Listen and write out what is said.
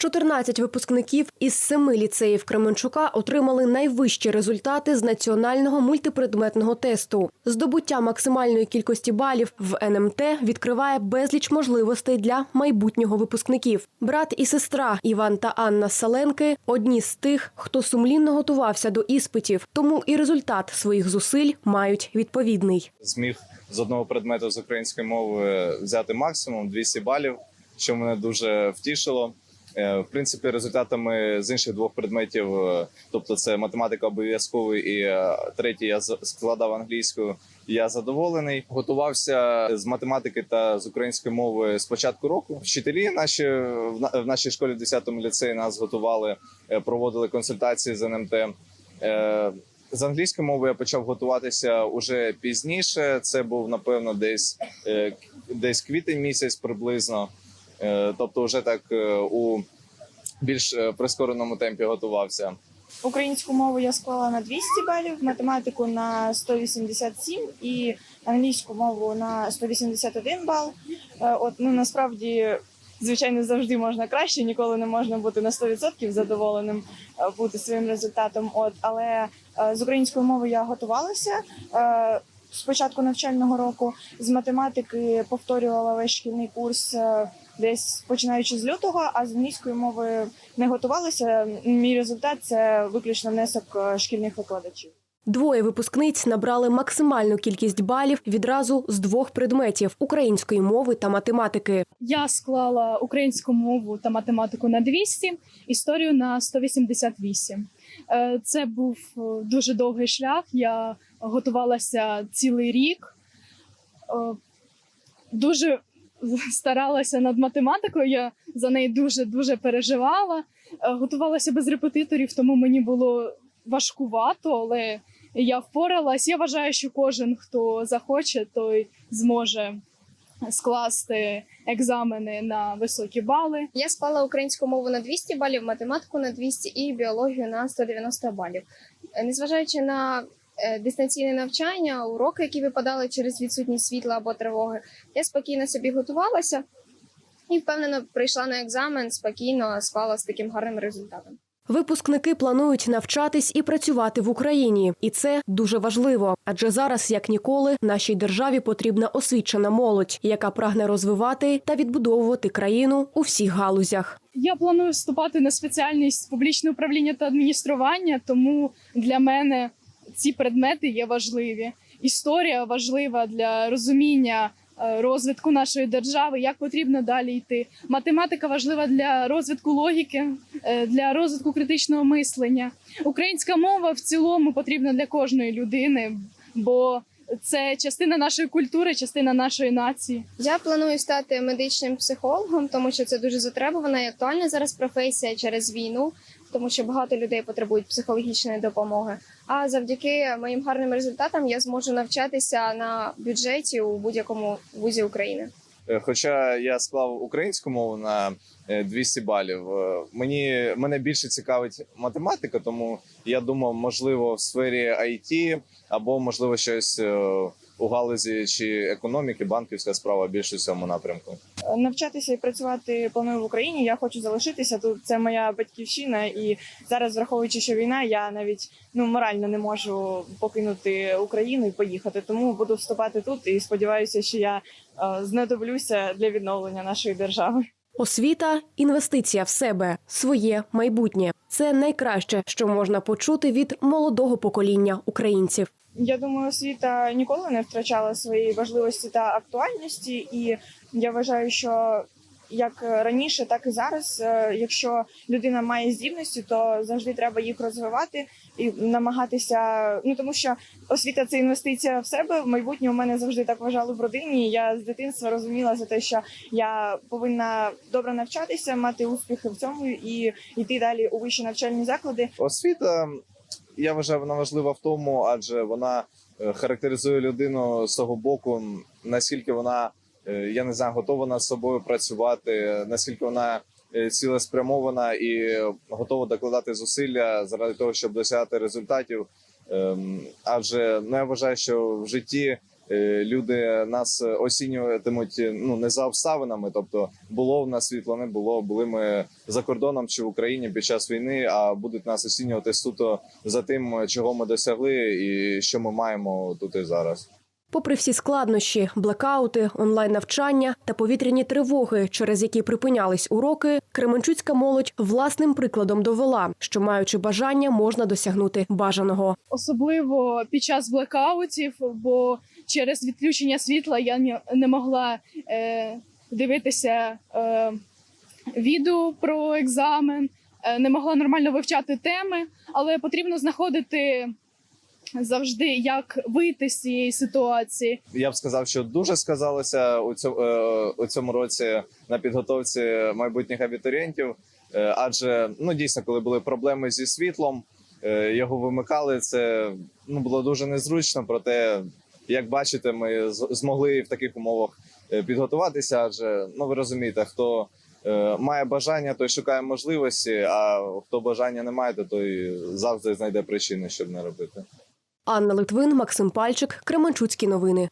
14 випускників із семи ліцеїв Кременчука отримали найвищі результати з національного мультипредметного тесту. Здобуття максимальної кількості балів в НМТ відкриває безліч можливостей для майбутнього випускників. Брат і сестра Іван та Анна Саленки одні з тих, хто сумлінно готувався до іспитів, тому і результат своїх зусиль мають відповідний. зміг з одного предмету з української мови взяти максимум 200 балів, що мене дуже втішило. Е, В принципі, результатами з інших двох предметів, е, тобто це математика обов'язковий і е, третій я складав англійською. Я задоволений. Готувався з математики та з української мови з початку року. Вчителі наші в на- в нашій школі в 10-му ліцеї нас готували, проводили консультації з НМТ. З англійської мови я почав готуватися уже пізніше. Це був напевно десь десь квітень місяць приблизно. Е, Тобто, вже так е, у більш е, прискореному темпі готувався. Українську мову я склала на 200 балів, математику на 187 і англійську мову на 181 бал. От ну насправді, звичайно, завжди можна краще, ніколи не можна бути на 100% задоволеним бути своїм результатом. От але з української мови я готувалася. е, З початку навчального року з математики повторювала весь шкільний курс десь починаючи з лютого, а з англійської мови не готувалася. Мій результат це виключно внесок е, шкільних викладачів. Двоє випускниць набрали максимальну кількість балів відразу з двох предметів української мови та математики. Я склала українську мову та математику на 200, історію на 188. Е, Це був е, дуже довгий шлях. Я готувалася цілий рік. Дуже старалася над математикою. Я за неї дуже дуже переживала. Е, Готувалася без репетиторів, тому мені було важкувато, але я впоралась. Я вважаю, що кожен, хто захоче, той зможе скласти екзамени на високі бали. Я склала українську мову на 200 балів, математику на 200 і біологію на 190 балів. Е, Незважаючи на дистанційне навчання, уроки, які випадали через відсутність світла або тривоги, я спокійно собі готувалася і впевнено прийшла на екзамен, спокійно склала з таким гарним результатом. Випускники планують навчатись і працювати в Україні, і це дуже важливо. Адже зараз, як ніколи, нашій державі потрібна освічена молодь, яка прагне розвивати та відбудовувати країну у всіх галузях. Я планую вступати на спеціальність публічне управління та адміністрування, тому для мене ці предмети є важливі. Історія важлива для розуміння е, розвитку нашої держави, як потрібно далі йти. Математика важлива для розвитку логіки, е, для розвитку критичного мислення. Українська мова в цілому потрібна для кожної людини, бо це частина нашої культури, частина нашої нації. Я планую стати медичним психологом, тому що це дуже затребувана і актуальна зараз професія через війну, тому що багато людей потребують психологічної допомоги. А завдяки моїм гарним результатам я зможу навчатися на бюджеті у будь-якому вузі України. Е, Хоча я склав українську мову на е, 200 балів, е, мені мене більше цікавить математика, тому я думав, можливо, в сфері IT або можливо щось е, у галузі чи економіки, банківська справа більше в цьому напрямку. Навчатися і працювати планую в Україні. Я хочу залишитися тут. Це моя батьківщина, і зараз, враховуючи, що війна, я навіть ну морально не можу покинути Україну і поїхати. Тому буду вступати тут і сподіваюся, що я е, знадоблюся для відновлення нашої держави. Освіта інвестиція в себе, своє майбутнє. Це найкраще, що можна почути від молодого покоління українців. Я думаю, освіта ніколи не втрачала своєї важливості та актуальності, і я вважаю, що як раніше, так і зараз, е, якщо людина має здібності, то завжди треба їх розвивати і намагатися. Ну тому що освіта це інвестиція в себе. В майбутнє у мене завжди так вважали в родині. Я з дитинства розуміла за те, що я повинна добре навчатися, мати успіхи в цьому і йти далі у вищі навчальні заклади. Освіта, я вважаю, вона важлива в тому, адже вона е, характеризує людину з того боку, наскільки вона, е, я не знаю, готова над собою працювати, наскільки вона е, цілеспрямована і готова докладати зусилля заради того, щоб досягати результатів. Ем, Адже ну, я вважаю, що в житті люди нас оцінюватимуть ну не за обставинами. Тобто було в нас світло, не було. Були ми за кордоном чи в Україні під час війни, а будуть нас оцінювати суто за тим, чого ми досягли, і що ми маємо тут і зараз. Попри всі складнощі, блекаути, онлайн-навчання та повітряні тривоги, через які припинялись уроки, Кременчуцька молодь власним прикладом довела, що маючи бажання, можна досягнути бажаного. особливо під час блекаутів, бо через відключення світла я не- могла е, дивитися е, відео про екзамен, е, не могла нормально вивчати теми, але потрібно знаходити завжди, як вийти з цієї ситуації. Я б сказав, що дуже сказалося у цьому, у цьому році на підготовці майбутніх абітурієнтів. Е, Адже ну дійсно, коли були проблеми зі світлом, е, його вимикали. Це ну було дуже незручно. Проте, як бачите, ми змогли в таких умовах е, підготуватися. Адже ну ви розумієте, хто е, має бажання, той шукає можливості. А хто бажання не має, то той завжди знайде причини, щоб не робити. Анна Литвин, Максим Пальчик, Кременчуцькі новини.